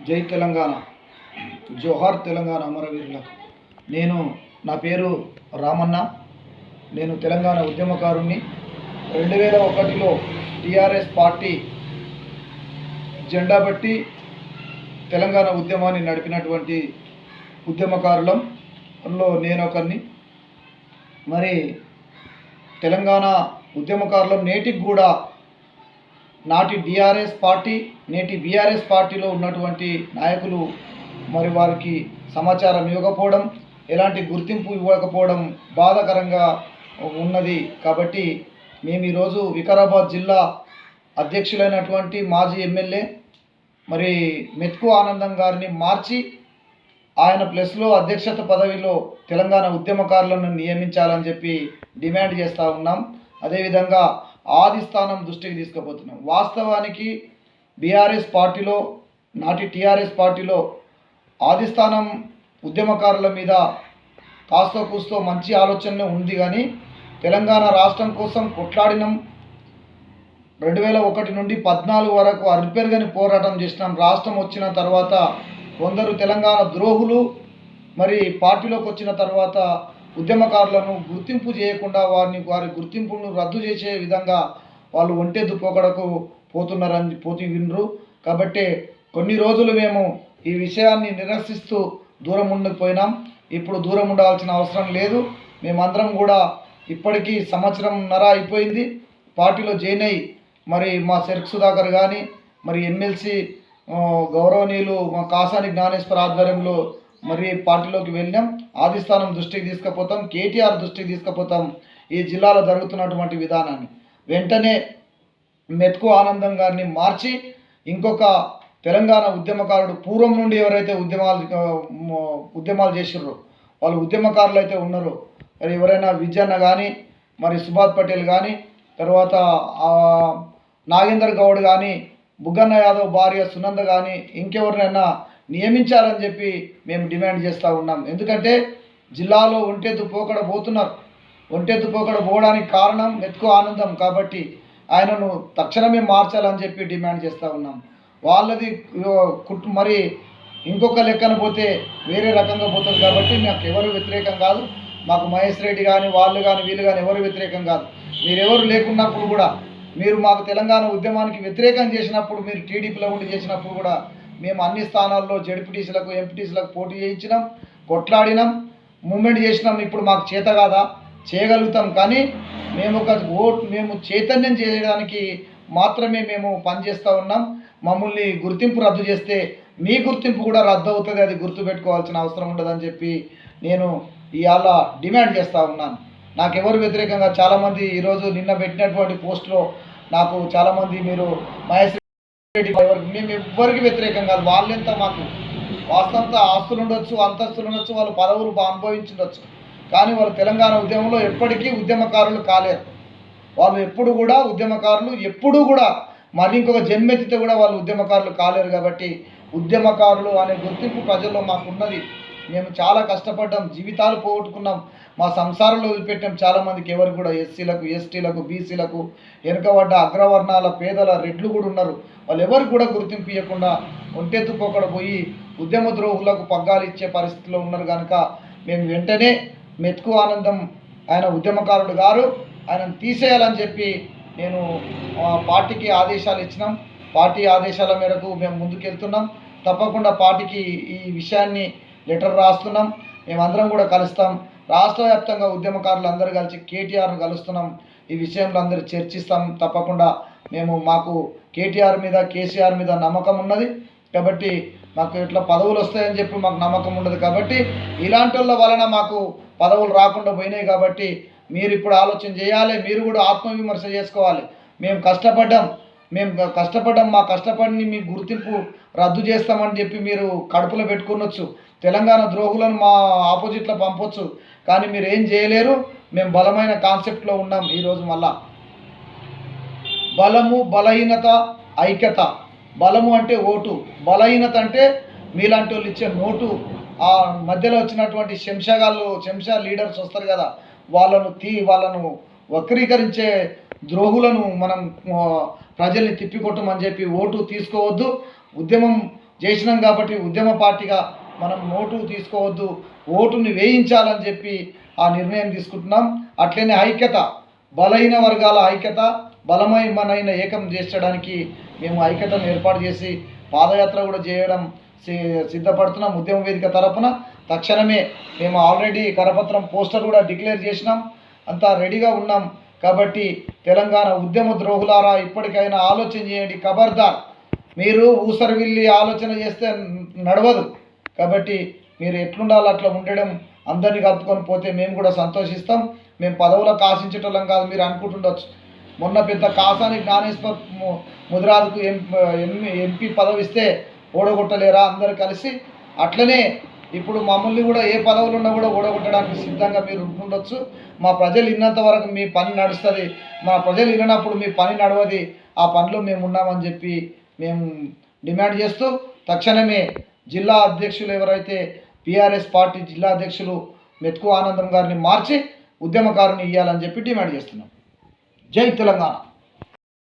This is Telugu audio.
జై తెలంగాణ. జోహార్ తెలంగాణ అమరవీరులకు. నేను నా పేరు రామన్న. నేను తెలంగాణ ఉద్యమకారుణ్ణి. రెండు వేల ఒకటిలో టీఆర్ఎస్ పార్టీ జెండా బట్టి తెలంగాణ ఉద్యమాన్ని నడిపినటువంటి ఉద్యమకారులంలో నేను ఒకరిని మరి తెలంగాణ ఉద్యమకారులం నేటికి కూడా నాటి డిఆర్ఎస్ పార్టీ నేటి బీఆర్ఎస్ పార్టీలో ఉన్నటువంటి నాయకులు మరి వారికి సమాచారం ఇవ్వకపోవడం ఎలాంటి గుర్తింపు ఇవ్వకపోవడం బాధాకరంగా ఉన్నది. కాబట్టి మేము ఈరోజు వికారాబాద్ జిల్లా అధ్యక్షులైనటువంటి మాజీ ఎమ్మెల్యే మరి మెత్కు ఆనందం గారిని మార్చి ఆయన ప్లస్లో అధ్యక్షత పదవిలో తెలంగాణ ఉద్యమకారులను నియమించాలని చెప్పి డిమాండ్ చేస్తూ ఉన్నాం. అదేవిధంగా ఆది స్థానం దృష్టికి తీసుకుపోతున్నాం. వాస్తవానికి బీఆర్ఎస్ పార్టీలో నాటి టీఆర్ఎస్ పార్టీలో ఆదిస్థానం ఉద్యమకారుల మీద కాస్తో కూస్తో మంచి ఆలోచనే ఉంది కానీ తెలంగాణ రాష్ట్రం కోసం కొట్లాడినం. రెండు వేల ఒకటి నుండి పద్నాలుగు వరకు అరిపెరుగని పోరాటం చేసినాం. రాష్ట్రం వచ్చిన తర్వాత కొందరు తెలంగాణ ద్రోహులు మరి పార్టీలోకి వచ్చిన తర్వాత ఉద్యమకారులను గుర్తింపు చేయకుండా వారిని వారి గుర్తింపును రద్దు చేసే విధంగా వాళ్ళు ఒంటెద్దు పోకడకు పోతున్నారని పోతూ వినరు కాబట్టి కొన్ని రోజులు మేము ఈ విషయాన్ని నిరసిస్తూ దూరం ఉండిపోయినాం. ఇప్పుడు దూరం ఉండాల్సిన అవసరం లేదు. మేమందరం కూడా ఇప్పటికీ సంవత్సరంన్నర అయిపోయింది. పార్టీలో జాయిన్ అయ్యి మరి మా శరక్ సుధాకర్ కానీ మరి ఎమ్మెల్సీ గౌరవనీయులు మా కాసాని జ్ఞానేశ్వర ఆధ్వర్యంలో మరి పార్టీలోకి వెళ్ళాం. ఆదిస్థానం దృష్టికి తీసుకుపోతాం. కేటీఆర్ దృష్టికి తీసుకుపోతాం. ఈ జిల్లాలో జరుగుతున్నటువంటి విధానాన్ని. వెంటనే మెతుకు ఆనందం గారిని మార్చి ఇంకొక తెలంగాణ ఉద్యమకారుడు పూర్వం నుండి ఎవరైతే ఉద్యమాలు ఉద్యమాలు చేసిర్రో వాళ్ళు ఉద్యమకారులు అయితే ఉన్నారో మరి ఎవరైనా విజయన్న కానీ మరి సుభాష్ పటేల్ కానీ తర్వాత నాగేందర్ గౌడ్ కానీ బుగ్గన్న యాదవ్ భార్య సునంద కానీ ఇంకెవరినైనా నియమించాలని చెప్పి మేము డిమాండ్ చేస్తూ ఉన్నాం. ఎందుకంటే జిల్లాలో ఒంటెత్తు పోకడ పోతున్నారు. ఒంటెత్తు పోకడ పోవడానికి కారణం మెతుకు ఆనందం కాబట్టి ఆయనను తక్షణమే మార్చాలని చెప్పి డిమాండ్ చేస్తూ ఉన్నాం. వాళ్ళది కుట్ మరి ఇంకొక లెక్కన పోతే వేరే రకంగా పోతుంది కాబట్టి మాకు ఎవరు వ్యతిరేకం కాదు. మాకు మహేష్ రెడ్డి కానీ వాళ్ళు కానీ వీళ్ళు కానీ ఎవరు వ్యతిరేకం కాదు. మీరెవరు లేకున్నప్పుడు కూడా మీరు మాకు తెలంగాణ ఉద్యమానికి వ్యతిరేకం చేసినప్పుడు మీరు టీడీపీలో ఉండి చేసినప్పుడు కూడా మేము అన్ని స్థానాల్లో జడ్పీటీసీలకు ఎంపీటీసీలకు పోటీ చేయించినాం కొట్లాడినాం మూమెంట్ చేసినాం. ఇప్పుడు మాకు చేత కాదా? చేయగలుగుతాం. కానీ మేము ఒక ఓట్ మేము చైతన్యం చేయడానికి మాత్రమే మేము పనిచేస్తూ ఉన్నాం. మమ్మల్ని గుర్తింపు రద్దు చేస్తే మీ గుర్తింపు కూడా రద్దు అవుతుంది. అది గుర్తుపెట్టుకోవాల్సిన అవసరం ఉండదని చెప్పి నేను ఇవాళ డిమాండ్ చేస్తూ ఉన్నాను. నాకు ఎవరు వ్యతిరేకంగా చాలామంది ఈరోజు నిన్న పెట్టినటువంటి పోస్ట్లో నాకు చాలామంది మీరు మహేష్ రెడ్డి మేము ఎవ్వరికి వ్యతిరేకం కాదు. వాళ్ళెంత మాకు వాస్తవంతో ఆస్తులు ఉండొచ్చు అంతస్తులు ఉండొచ్చు వాళ్ళు పదవులు అనుభవించుండొచ్చు. కానీ వాళ్ళు తెలంగాణ ఉద్యమంలో ఎప్పటికీ ఉద్యమకారులు కాలేరు. వాళ్ళు ఎప్పుడు కూడా ఉద్యమకారులు ఎప్పుడూ కూడా మరి ఇంకొక జన్మెత్తితే కూడా వాళ్ళు ఉద్యమకారులు కాలేరు కాబట్టి ఉద్యమకారులు అనే గుర్తింపు ప్రజల్లో మాకున్నది. మేము చాలా కష్టపడ్డాం జీవితాలు పోగొట్టుకున్నాం. మా సంసారంలో వదిలిపెట్టాం చాలామందికి. ఎవరు కూడా ఎస్సీలకు ఎస్టీలకు బీసీలకు వెనుకబడ్డ అగ్రవర్ణాల పేదల రెడ్లు కూడా ఉన్నారు. వాళ్ళు ఎవరు కూడా గుర్తింపు ఇవ్వకుండా ఒంటెత్తుకోకుండా పోయి ఉద్యమ ద్రోహులకు పగ్గాలు ఇచ్చే పరిస్థితిలో ఉన్నారు కనుక మేము వెంటనే మెతుకు ఆనందం ఆయన ఉద్యమకారుడు గారు. ఆయనను తీసేయాలని చెప్పి నేను పార్టీకి ఆదేశాలు ఇచ్చినాం. పార్టీ ఆదేశాల మేరకు మేము ముందుకెళ్తున్నాం. తప్పకుండా పార్టీకి ఈ విషయాన్ని లెటర్ రాస్తున్నాం. మేమందరం కూడా కలుస్తాం. రాష్ట్ర వ్యాప్తంగా ఉద్యమకారులు అందరూ కలిసి కేటీఆర్ను కలుస్తున్నాం. ఈ విషయంలో అందరూ చర్చిస్తాం. తప్పకుండా మేము మాకు కేటీఆర్ మీద కేసీఆర్ మీద నమ్మకం ఉన్నది. కాబట్టి మాకు ఇట్లా పదవులు వస్తాయని చెప్పి మాకు నమ్మకం ఉండదు కాబట్టి ఇలాంటి వాళ్ళ వలన మాకు పదవులు రాకుండా పోయినాయి కాబట్టి మీరు ఇప్పుడు ఆలోచన చేయాలి మీరు కూడా ఆత్మవిమర్శ చేసుకోవాలి. మేము కష్టపడ్డాం మేము కష్టపడ్డాం మా కష్టపడిని మీ గుర్తింపు రద్దు చేస్తామని చెప్పి మీరు కడుపులో పెట్టుకునొచ్చు. తెలంగాణ ద్రోహులను మా ఆపోజిట్లో పంపొచ్చు. కానీ మీరు ఏం చేయలేరు మేము బలమైన కాన్సెప్ట్లో ఉన్నాం ఈరోజు మళ్ళా. బలము బలహీనత ఐక్యత. బలము అంటే ఓటు బలహీనత అంటే మీలాంటి వాళ్ళు ఇచ్చే నోటు. ఆ మధ్యలో వచ్చినటువంటి శంషాగాళ్ళు శంషా లీడర్స్ వస్తారు కదా వాళ్ళను తీ వాళ్ళను వక్రీకరించే ద్రోహులను మనం ప్రజల్ని తిప్పికొట్టమని చెప్పి ఓటు తీసుకోవద్దు. ఉద్యమం చేసినాం కాబట్టి ఉద్యమ పార్టీగా మనం నోటు తీసుకోవద్దు. ఓటుని వేయించాలని చెప్పి ఆ నిర్ణయం తీసుకుంటున్నాం. అట్లనే ఐక్యత బలహీన వర్గాల ఐక్యత బలమైన ఏకం చేర్చడానికి మేము ఐక్యతను ఏర్పాటు చేసి పాదయాత్ర కూడా చేయడం సి- సిద్ధపడుతున్నాం. ఉద్యమ వేదిక తరపున తక్షణమే మేము ఆల్రెడీ కరపత్రం పోస్టర్ కూడా డిక్లేర్ చేసినాం. అంతా రెడీగా ఉన్నాం. కాబట్టి తెలంగాణ ఉద్యమ ద్రోహులారా ఇప్పటికైనా ఆలోచన చేయండి. ఖబర్దార్ మీరు ఊసరివిల్లి ఆలోచన చేస్తే నడవదు. కాబట్టి మీరు ఎట్లుండాలో అట్లా ఉండడం అందరినీ కలుపుకొని పోతే మేము కూడా సంతోషిస్తాం. మేము పదవులకు ఆశించేటోళ్ళం కాదు మీరు అనుకుంటుండొచ్చు. మొన్న పెద్ద కాసాని జ్ఞానేశ్వర్ ము- ముదిరాజుకు ఎంపీ ఎంపీ పదవి ఇస్తే ఓడగొట్టలేరా? అందరు కలిసి అట్లనే ఇప్పుడు మమ్మల్ని కూడా ఏ పదవులు ఉన్నా కూడా ఓడగొట్టడానికి సిద్ధంగా మీరు ఉండొచ్చు మా ప్రజలు ఇన్నంత వరకు మీ పని నడుస్తుంది. మా ప్రజలు వినప్పుడు మీ పని నడవది. ఆ పనిలో మేము ఉన్నామని చెప్పి మేము డిమాండ్ చేస్తూ తక్షణమే జిల్లా అధ్యక్షులు ఎవరైతే పిఆర్ఎస్ పార్టీ జిల్లా అధ్యక్షులు మెతుకు ఆనందం గారిని మార్చి ఉద్యమకారుని ఇవ్వాలని చెప్పి డిమాండ్ చేస్తున్నాం. జై తెలంగాణ